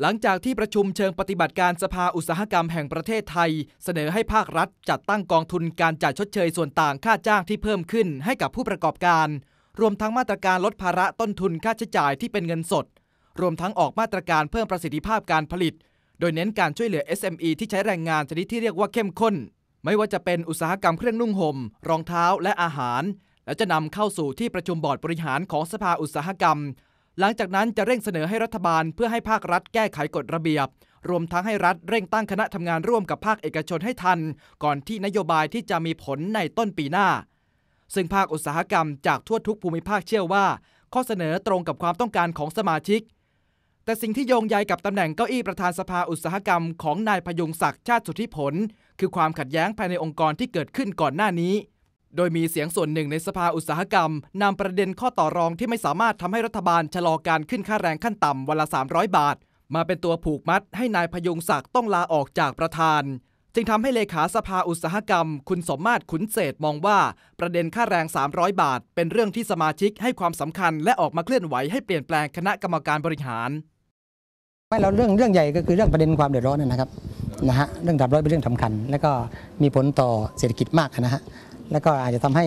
หลังจากที่ประชุมเชิงปฏิบัติการสภาอุตสาหกรรมแห่งประเทศไทย เสนอให้ภาครัฐจัดตั้งกองทุนการจ่ายชดเชยส่วนต่างค่าจ้างที่เพิ่มขึ้นให้กับผู้ประกอบการ รวมทั้งมาตรการลดภาระต้นทุนค่าใช้จ่ายที่เป็นเงินสด รวมทั้งออกมาตรการเพิ่มประสิทธิภาพการผลิต โดยเน้นการช่วยเหลือ SME ที่ใช้แรงงานชนิดที่เรียกว่าเข้มข้น ไม่ว่าจะเป็นอุตสาหกรรมเครื่องนุ่งห่มรองเท้าและอาหาร และจะนำเข้าสู่ที่ประชุมบอร์ดบริหารของสภาอุตสาหกรรม หลังจากนั้นจะเร่งเสนอให้รัฐบาลเพื่อให้ภาครัฐแก้ไขกฎระเบียบ รวมทั้งให้รัฐเร่งตั้งคณะทำงานร่วมกับภาคเอกชนให้ทัน ก่อนที่นโยบายที่จะมีผลในต้นปีหน้า ซึ่งภาคอุตสาหกรรมจากทั่วทุกภูมิภาคเชื่อว่า ข้อเสนอตรงกับความต้องการของสมาชิก แต่สิ่งที่โยงใยกับตำแหน่งเก้าอี้ประธานสภาอุตสาหกรรมของนายพยุงศักดิ์ชาติสุทธิผล คือความขัดแย้งภายในองค์กรที่เกิดขึ้นก่อนหน้านี้ โดยมีเสียงส่วนหนึ่งในสภาอุตสาหกรรมนำประเด็นข้อต่อรองที่ไม่สามารถทำให้รัฐบาลชะลอการขึ้นค่าแรงขั้นต่ำวันละ 300 บาท มาเป็นตัวผูกมัดให้นายพยุงศักดิ์ต้องลาออกจากประธาน จึงทำให้เลขาสภาอุตสาหกรรม คุณสมมาตรขุนเศษมองว่า ประเด็นค่าแรง 300 บาท เป็นเรื่องที่สมาชิกให้ความสำคัญ และออกมาเคลื่อนไหวให้เปลี่ยนแปลงคณะกรรมการบริหารไม่เราเรื่องเรื่องใหญ่ก็คือเรื่องประเด็นความเดือดร้อนนะครับนะฮะเรื่องดับร้อยเป็นเรื่องสำคัญ แล้วก็มีผลต่อเศรษฐกิจมากนะฮะ แล้วก็อาจจะทำให้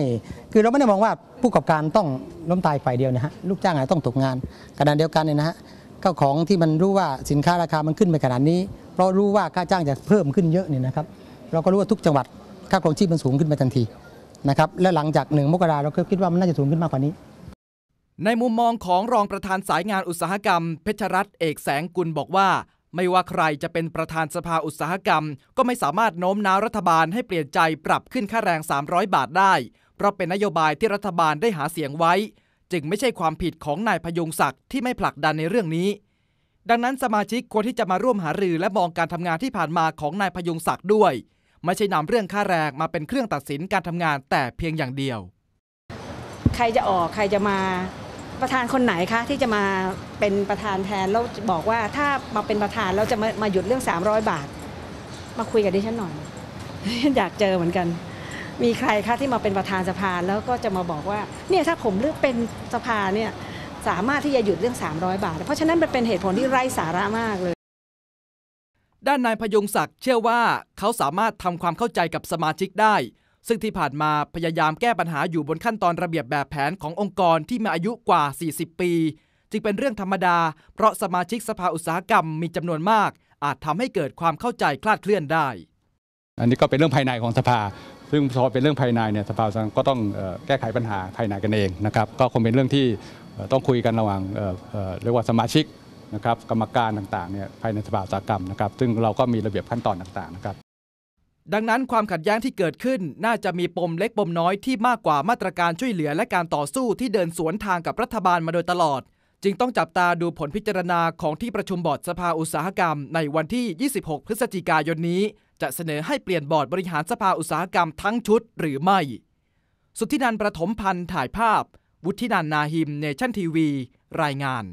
คือเราไม่ได้มองว่าผู้ประกอบการต้องล้มตายฝ่ายเดียวนะฮะลูกจ้างอาจจะต้องตกงานขณะเดียวกันเนี่ยนะฮะก็ของที่มันรู้ว่าสินค้าราคามันขึ้นไปขนาดนี้ เพราะรู้ว่าค่าจ้างจะเพิ่มขึ้นเยอะเนี่ยนะครับ เราก็รู้ว่าทุกจังหวัดค่าครองชีพมันสูงขึ้นไปทันทีนะครับและหลังจากหนึ่งมกราเราก็คิดว่ามันน่าจะสูงขึ้นมากกว่านี้ ในมุมมองของรองประธานสายงานอุตสาหกรรม เพชรรัตน์เอกแสงกุลบอกว่า ไม่ว่าใครจะเป็นประธานสภาอุตสาหกรรม ก็ไม่สามารถโน้มน้าวรัฐบาลให้เปลี่ยนใจปรับขึ้นค่าแรง 300 บาทได้ เพราะเป็นนโยบายที่รัฐบาลได้หาเสียงไว้ จึงไม่ใช่ความผิดของนายพยุงศักดิ์ที่ไม่ผลักดันในเรื่องนี้ ดังนั้นสมาชิกควรที่จะมาร่วมหารือและมองการทำงานที่ผ่านมาของนายพยุงศักดิ์ด้วย ไม่ใช่นำเรื่องค่าแรงมาเป็นเครื่องตัดสินการทำงานแต่เพียงอย่างเดียว ใครจะออกใครจะมา ประธานคนไหนคะที่จะมาเป็นประธานแทนแล้วบอกว่าถ้ามาเป็นประธานเราจะมามาหยุดเรื่อง 300 บาท มาคุยกับดิฉันหน่อย อยากเจอเหมือนกัน มีใครคะที่มาเป็นประธานสภาแล้วก็จะมาบอกว่าเนี่ยถ้าผมเลือกเป็นสภาเนี่ยสามารถที่จะหยุดเรื่อง 300 บาท เพราะฉะนั้นมันเป็นเหตุผลที่ไร้สาระมากเลยด้านนายพยงศักดิ์เชื่อว่าเขาสามารถทำความเข้าใจกับสมาชิกได้ ซึ่งที่ผ่านมาพยายามแก้ปัญหาอยู่บนขั้นตอนระเบียบแบบแผนขององค์กรที่มีอายุกว่า 40 ปี จึงเป็นเรื่องธรรมดา เพราะสมาชิกสภาอุตสาหกรรมมีจำนวนมาก อาจทำให้เกิดความเข้าใจคลาดเคลื่อนได้ อันนี้ก็เป็นเรื่องภายในของสภา ซึ่งพอเป็นเรื่องภายในเนี่ยสภาก็ต้องแก้ไขปัญหาภายในกันเองนะครับก็คงเป็นเรื่องที่ต้องคุยกันระหว่างเรียกว่าสมาชิกนะครับกรรมการต่างๆเนี่ยภายในสภาอุตสาหกรรมนะครับซึ่งเราก็มีระเบียบขั้นตอนต่างๆนะครับ ดังนั้นความขัดแย้งที่เกิดขึ้นน่าจะมีปมเล็กปมน้อยที่มากกว่ามาตรการช่วยเหลือและการต่อสู้ที่เดินสวนทางกับรัฐบาลมาโดยตลอด จึงต้องจับตาดูผลพิจารณาของที่ประชุมบอร์ดสภาอุตสาหกรรม ในวันที่ 26 พฤศจิกายนนี้ จะเสนอให้เปลี่ยนบอร์ดบริหารสภาอุตสาหกรรมทั้งชุดหรือไม่ สุทธินันประถมพันธ์ถ่ายภาพ วุฒินันนาหิมเนชั่นทีวี รายงาน